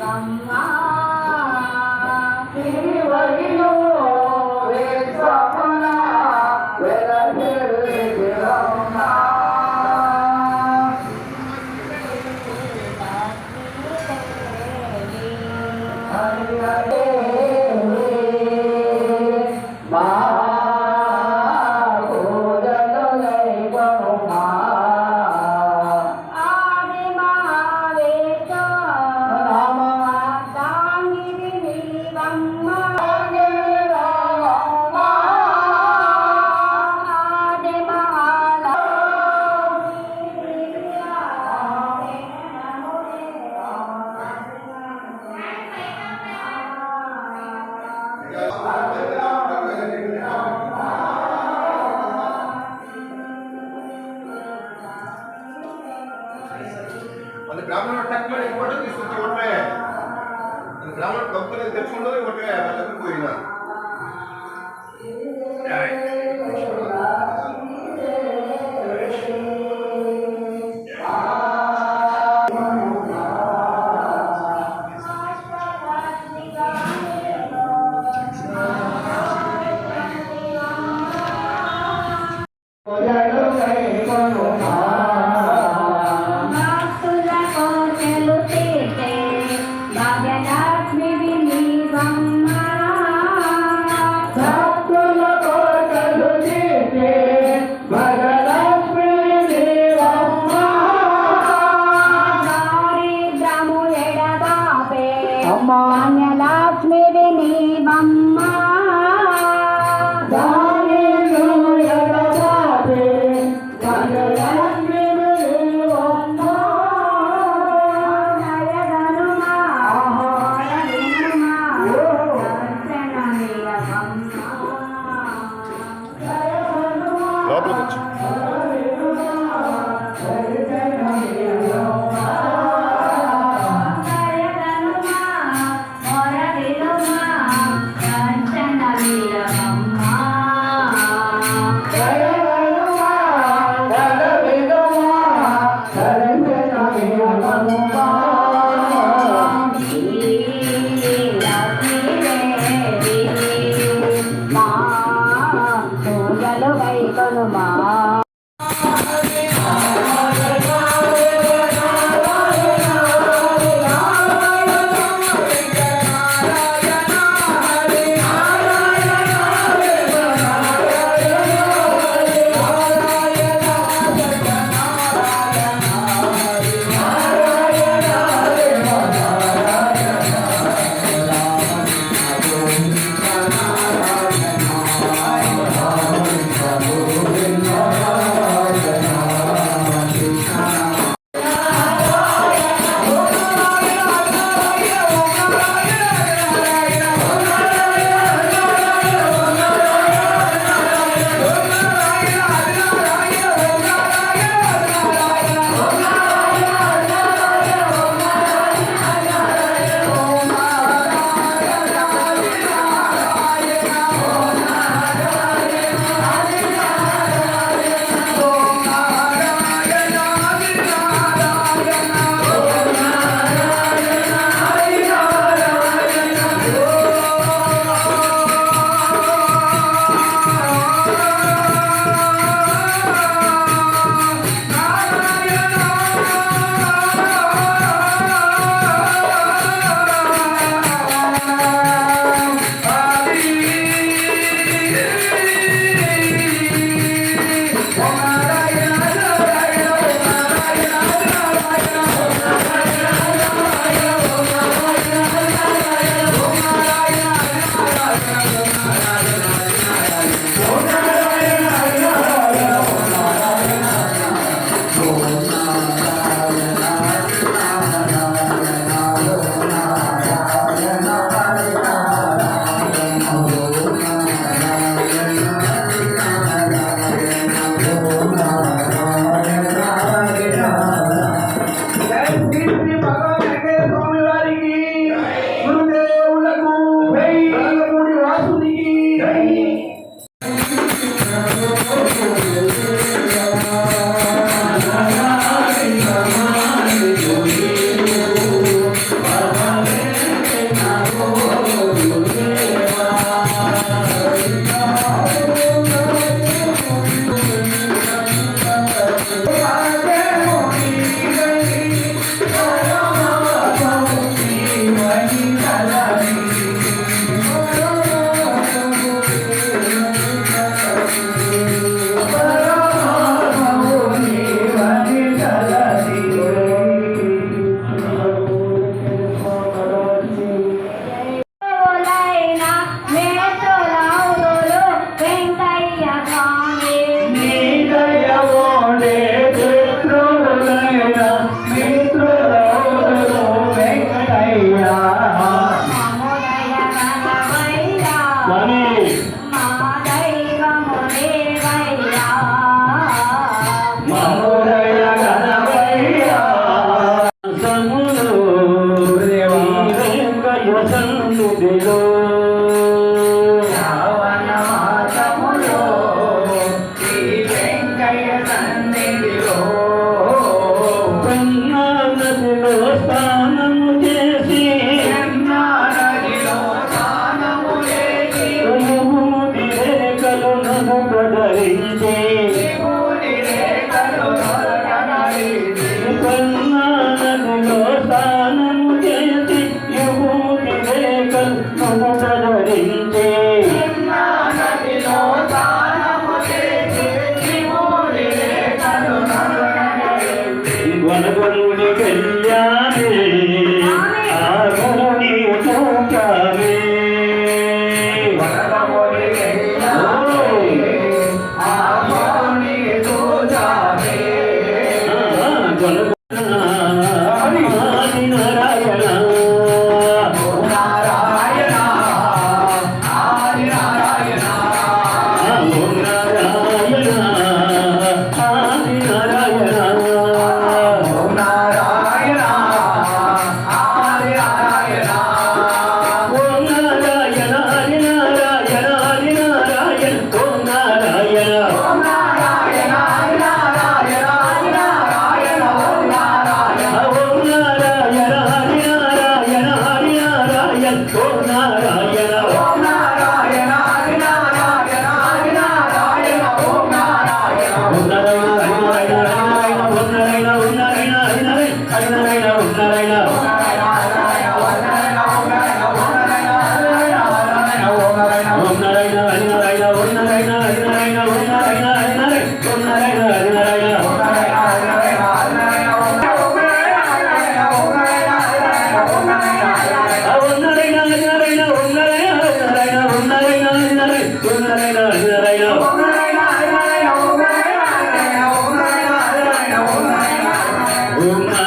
கம்மா ఆ Porra, não. Om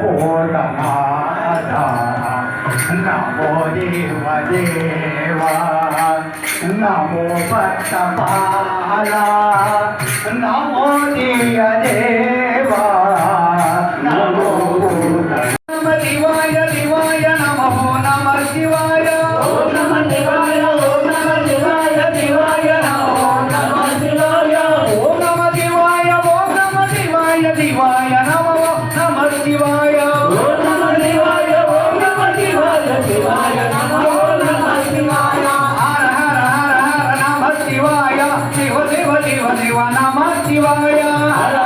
พุทธนาจานะโมเดวเดวานะโมปัตตปาลานะโมเดยเดวานะโมพุทธนามดิวายดิวายนะโมนามดิวาย 对啊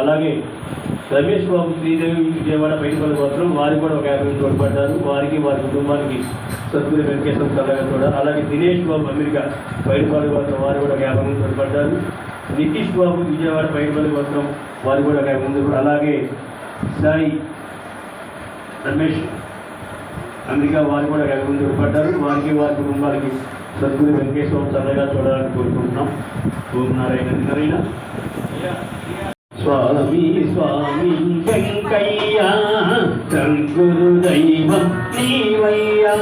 అలాగే రమేష్ బాబు శ్రీదేవి విజయవాడ బయటపల్లి మాత్రం వారికి కూడా ఒక యాభై తోడ్పడ్డారు వారికి వారి కుటుంబానికి సద్గురు వెంకటేశ్వర చల్లగా కూడా. అలాగే దినేష్ బాబు అమెరికా బయటపల్లి మాత్రం వారు కూడా ఒక యాభై మంది తోడ్పడ్డారు నితీష్ బాబు విజయవాడ బయటపల్లి మాత్రం వారు కూడా ఒక యాభై మంది అలాగే సాయి రమేష్ అమెరికా వారు కూడా యాభై మంది తోడ్పడ్డారు వారికి వారి కుటుంబానికి సద్గురు వెంకటేశ్వర చల్లగా చూడాలని కోరుకుంటున్నాం. ఓం నారాయణ నారాయణ స్వామి స్వామి వెంకయ్య సద్గురు దైవం నీవయ్యా.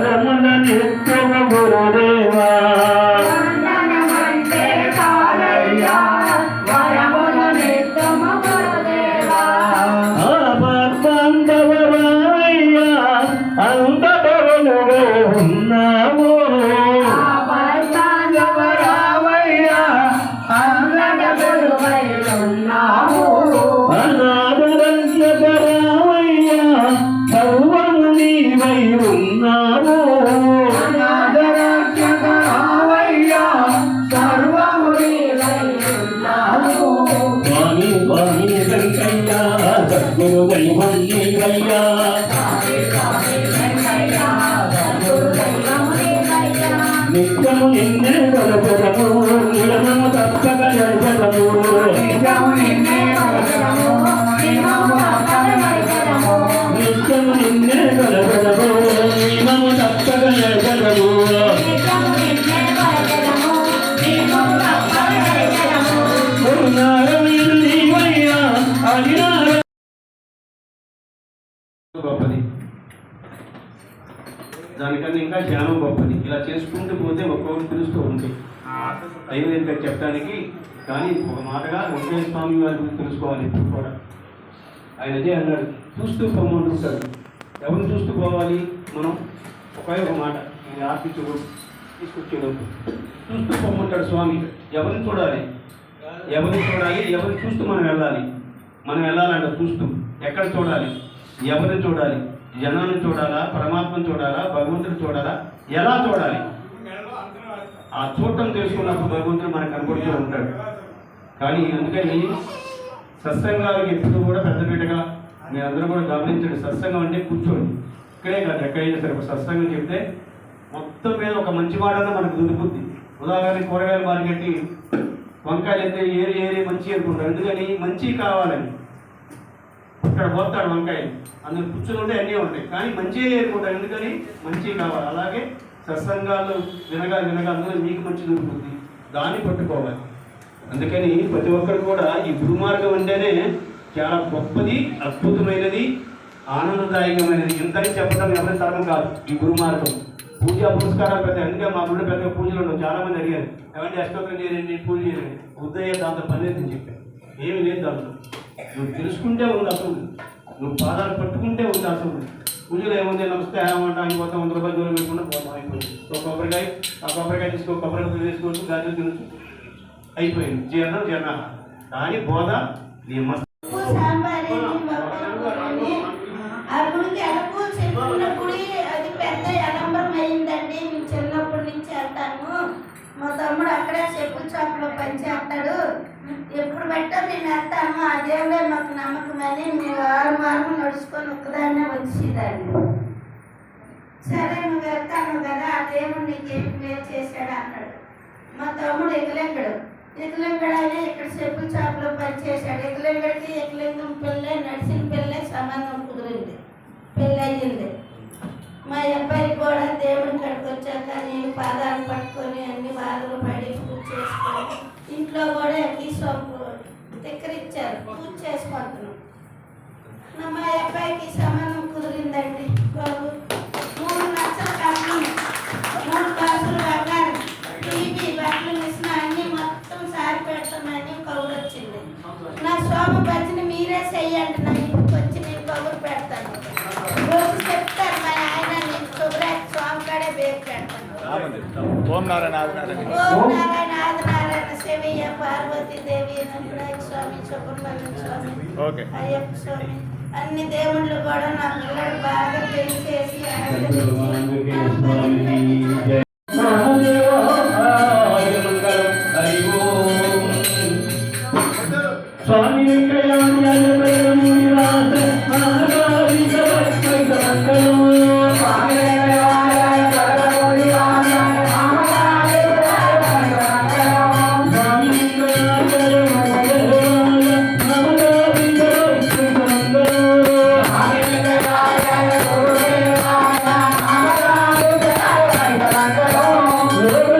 وسلم సద్గురు దైవం నిత్యము నిన్నే తప్పక నడపదము నిత్యము కానీ ఒక మాటగా వెంకయ్య స్వామి వారి గురించి తెలుసుకోవాలి ఇప్పుడు కూడా. ఆయన అదే అన్నాడు చూస్తూ పొమ్మంటుంటాడు ఎవరిని చూస్తూ పోవాలి? మనం. ఒకే ఒక మాట. ఇది ఆర్పించడు తీసుకొచ్చేడు చూస్తూ పొమ్మంటాడు స్వామి. ఎవరిని చూడాలి? ఎవరిని చూడాలి? ఎవరిని చూస్తూ మనం వెళ్ళాలి? మనం వెళ్ళాలంట చూస్తూ. ఎక్కడ చూడాలి? ఎవరిని చూడాలి? జనాన్ని చూడాలా? పరమాత్మను చూడాలా? భగవంతుని చూడాలా? ఎలా చూడాలి? ఆ చూడటం తెలుసుకున్నప్పుడు భగవంతుడు మనకు కనపడుతూ ఉంటాడు. కానీ అందుకని సత్సంగాలకు ఎప్పుడు కూడా పెద్దపీటగా మీ అందరూ కూడా గమనించండి. సత్సంగం అంటే కూర్చోండి. ఇక్కడే కాదు ఎక్కడైనా సరే ఒక సత్సంగం చెప్తే మొత్తం మీద ఒక మంచి మాటనే మనకు దొరుకుద్ది. ఉదాహరణకి కూరగాయల మార్కెట్కి వంకాయలు అయితే ఏరి ఏరి మంచి అనుకుంటారు. ఎందుకని? మంచి కావాలని. ఇక్కడ పోతాడు వంకాయలు అందులో పుచ్చులు ఉంటే అన్నీ ఉంటాయి. కానీ మంచిగా ఏరుకుంటారు ఎందుకని? మంచి కావాలి. అలాగే సత్సంగాలు వినగా వినగా అందులో మీకు మంచి దొరుకుతుంది దాన్ని పట్టుకోవాలి. అందుకని ప్రతి ఒక్కరు కూడా ఈ గురుమార్గం అంటేనే చాలా గొప్పది అద్భుతమైనది ఆనందదాయకమైనది. ఇంతని చెప్పడం ఎవరి తరం కాదు ఈ గురుమార్గం. పూజ పురస్కారాలు పెద్ద అందుకే మా ఊళ్ళో పెద్ద పూజలు ఉండవు. చాలా మంది అడిగారు ఏమంటే అష్టోత్తరం చేయండి పూజ చేయండి. ఉదయ దాంతో పని లేదని చెప్పాను ఏమి లేదు దాంట్లో నువ్వు తెలుసుకుంటే ఉంది అసలు. నువ్వు పాదాలు పట్టుకుంటే ఉంది అసలు. పూజలో ఏముంది? నమస్తే ఏమంటా ఇంకొక వంద రూపాయలు జోలు పెట్టుకుంటే పోతాం అయిపోయింది. ఒక కొబ్బరికాయ ఆ కొబ్బరికాయ తీసుకో కొబ్బరికాయ తీసుకోవచ్చు గాజులు తినచ్చు. అయిపోయింది. జీర్ణం జీర్ణ. కానీ బోధ అది పెద్ద ఎడంబరం అయిందండి. మేము చిన్నప్పటి నుంచి వెళ్తాము మా తమ్ముడు అక్కడే చెప్పుల షాప్లో పనిచేస్తాడు ఎప్పుడు పెట్టా మేము వెళ్తాము అదేలే మాకు నమ్మకమని మేము ఆరు మార్గం నడుచుకొని ఒక్కదాన్నే వచ్చేదాన్ని. సరే నువ్వు వెళ్తాను కదా. నీకేం చేశాడు అన్నాడు. మా తమ్ముడు ఎగలేంగడు ఎగలేంగడానే ఇక్కడ చెప్పుల షాప్లో పనిచేశాడు. ఎగలేంగడికి ఎగలింగం పెళ్ళే నడిచిన పిల్లే సంబంధం కుదిరింది. పెళ్ళి అయ్యింది మా అబ్బాయి కూడా దేవుని కడికి వచ్చాక నేను పాదాలు పట్టుకొని అన్ని బాధలు పడి పూజ చేసుకొని ఇంట్లో కూడా ఈ సోపు తిక్కరిచ్చారు. పూజ చేసుకుంటున్నాం. మా అబ్బాయికి సంబంధం కుదిరిందండి బాబు. భజన మీరే చెయ్యండి నా ఇంటికి వచ్చి నేను కబురు పెడతాను రోజు చెప్తారు మా ఆయన నేను శుభ్రాజ్ స్వామి కాడే పేరు పెడతాను ఓం నారాయణ ఓం నారాయణ ఆదినారాయణ శివయ్య పార్వతీ దేవి నందనాయక స్వామి సుబ్రహ్మణ్య స్వామి ఓకే అయ్యప్ప స్వామి అన్ని దేవుళ్ళు కూడా నా పిల్లలు బాగా పెళ్ళి చేసి Thank.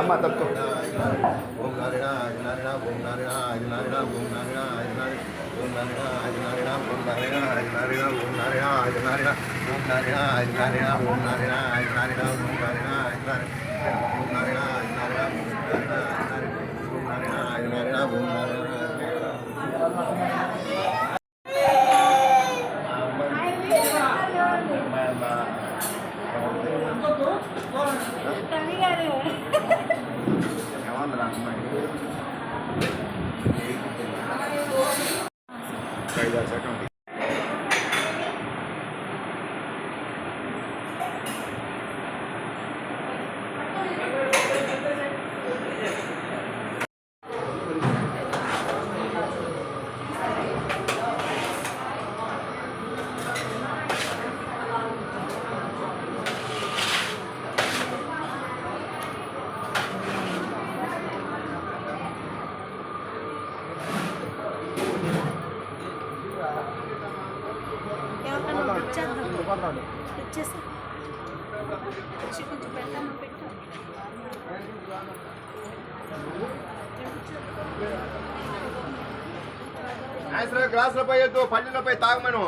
అమ్మ తప్పు ఓం నారాయణ నారాయణ ఓం నారాయణ నారాయణ ఓం నారాయణ నారాయణ ఓం నారాయణ నారాయణ ఓం నారాయణ నారాయణ ఓం నారాయణ నారాయణ ఓం నారాయణ నారాయణ ఓం నారాయణ నారాయణ ఓం నారాయణ నారాయణ ఓం నారాయణ నారాయణ ఓం నారాయణ నారాయణ ఓం నారాయణ గ్లాసులపై ఎద్దు పళ్ళులపై తాగమను.